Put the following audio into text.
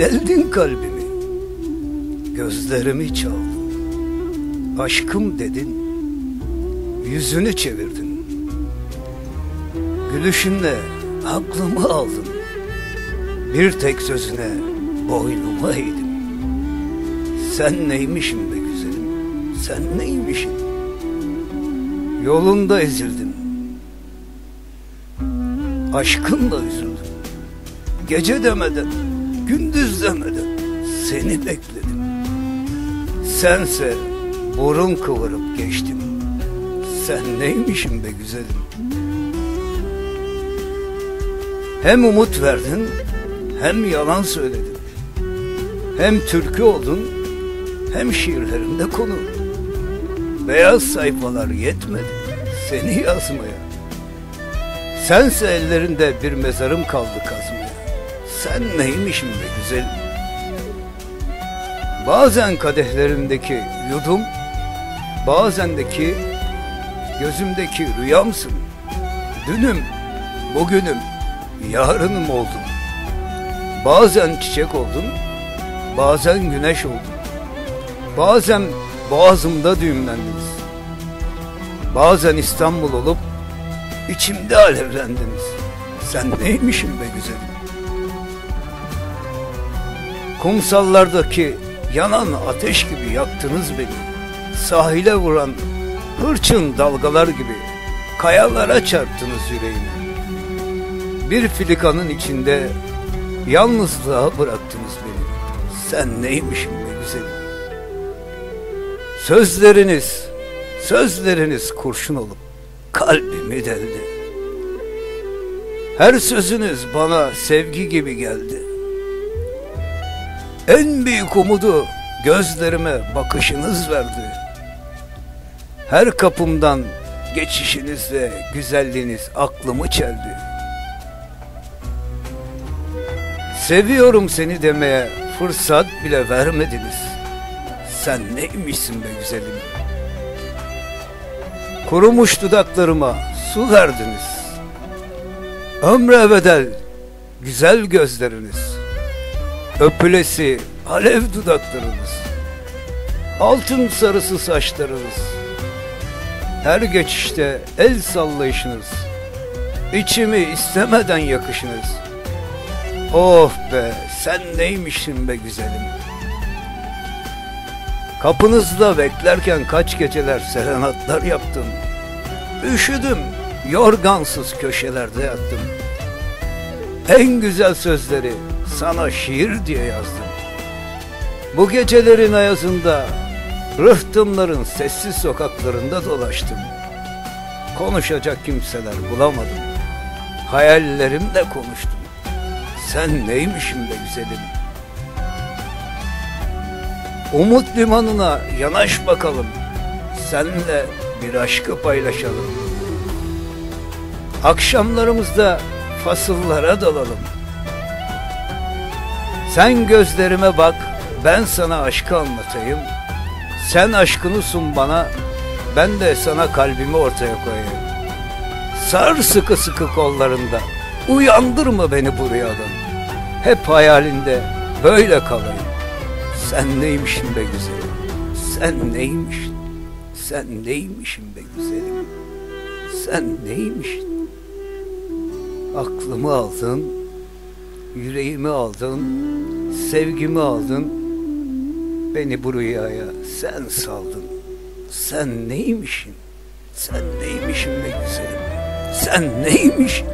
Deldin kalbimi, gözlerimi çaldın. Aşkım dedin, yüzünü çevirdin. Gülüşünle aklımı aldın. Bir tek sözüne boynumu eğdim. Sen neymişin be güzelim, sen neymişin? Yolunda ezildim. Aşkınla üzüldüm. Gece demeden, gündüz demeden seni bekledim. Sense burun kıvırıp geçtim. Sen neymişin be güzelim? Hem umut verdin, hem yalan söyledin. Hem türkü oldun, hem şiirlerinde konu. Beyaz sayfalar yetmedi seni yazmaya. Sense ellerinde bir mezarım kaldı kazmaya. Sen neymişim be güzelim? Bazen kadehlerimdeki yudum, bazen de ki gözümdeki rüyamsın. Dünüm, bugünüm, yarınım oldun. Bazen çiçek oldun, bazen güneş oldun. Bazen boğazımda düğümlendiniz. Bazen İstanbul olup içimde alevlendiniz. Sen neymişim be güzelim? Kumsallardaki yanan ateş gibi yaktınız beni. Sahile vuran hırçın dalgalar gibi kayalara çarptınız yüreğimi. Bir filikanın içinde yalnızlığa bıraktınız beni. Sen neymişim be güzelim? Sözleriniz, sözleriniz kurşun olup kalbimi deldi. Her sözünüz bana sevgi gibi geldi. En büyük umudu gözlerime bakışınız verdi. Her kapımdan geçişinizle güzelliğiniz aklımı çeldi. Seviyorum seni demeye fırsat bile vermediniz. Sen neymişsin be güzelim? Kurumuş dudaklarıma su verdiniz. Ömre bedel güzel gözleriniz. Öpülesi alev dudaklarınız. Altın sarısı saçlarınız. Her geçişte el sallayışınız. İçimi istemeden yakışınız. Oh be sen neymişsin be güzelim. Kapınızda beklerken kaç geceler serenatlar yaptım. Üşüdüm, yorgansız köşelerde yattım. En güzel sözleri sana şiir diye yazdım. Bu gecelerin ayazında rıhtımların sessiz sokaklarında dolaştım. Konuşacak kimseler bulamadım. Hayallerimle konuştum. Sen neymişim be güzelim? Umut limanına yanaş bakalım. Senle bir aşkı paylaşalım. Akşamlarımızda fasıllara dalalım. Sen gözlerime bak, ben sana aşkı anlatayım. Sen aşkını sun bana, ben de sana kalbimi ortaya koyayım. Sar sıkı sıkı kollarında, uyandırma beni bu rüyadan. Hep hayalinde böyle kalayım. Sen neymişsin be güzelim? Sen neymişsin? Sen neymişsin be güzelim? Sen neymişsin? Aklımı aldın, yüreğimi aldın, sevgimi aldın. Beni bu rüyaya sen saldın. Sen neymişsin? Sen neymişsin be güzelim? Sen neymişsin?